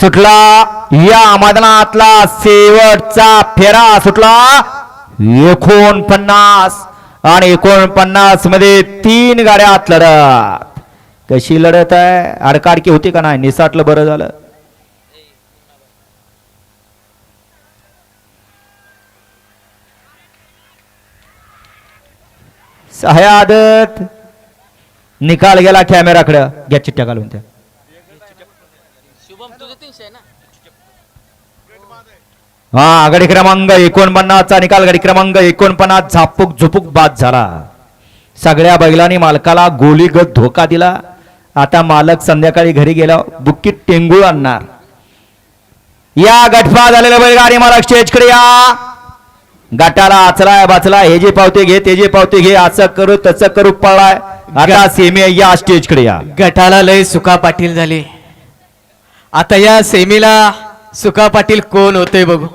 सुटला. या मैदानातला शेवटचा फेरा सुटला. एकोणपन्नास आणि एकोणपन्नासमध्ये तीन गाड्यात लढत. कशी लढत आहे? अडकाडकी होती का नाही? निसाटलं बरं झालं. सहाया आदत निकाल गेला कॅमेराकडं. घ्या चिठ्ठ्या घालून त्या. शुभम तुझं तीनशे आहे ना? हा गाडी क्रमांक एकोणपन्नासचा निकाल गाडी क्रमांक एकोणपन्नास झापूक झुपूक बाद झाला. सगळ्या बैलांनी मालकाला गोलीगत धोका दिला. आता मालक संध्याकाळी घरी गेला बुक्कीत टेंगूळ आणणार. या गटपा झालेल्या बैलगाडी मालक स्टेजकडे या. गटाला आचलाय बाचला हे जे पावते घे ते जे पावते घे असं करू तसं करू पळाय. आता सेमी या स्टेजकडे या. गटाला लय सुका पाटील झाले. आता या सेमीला सुका पाटील कोण होते बघू.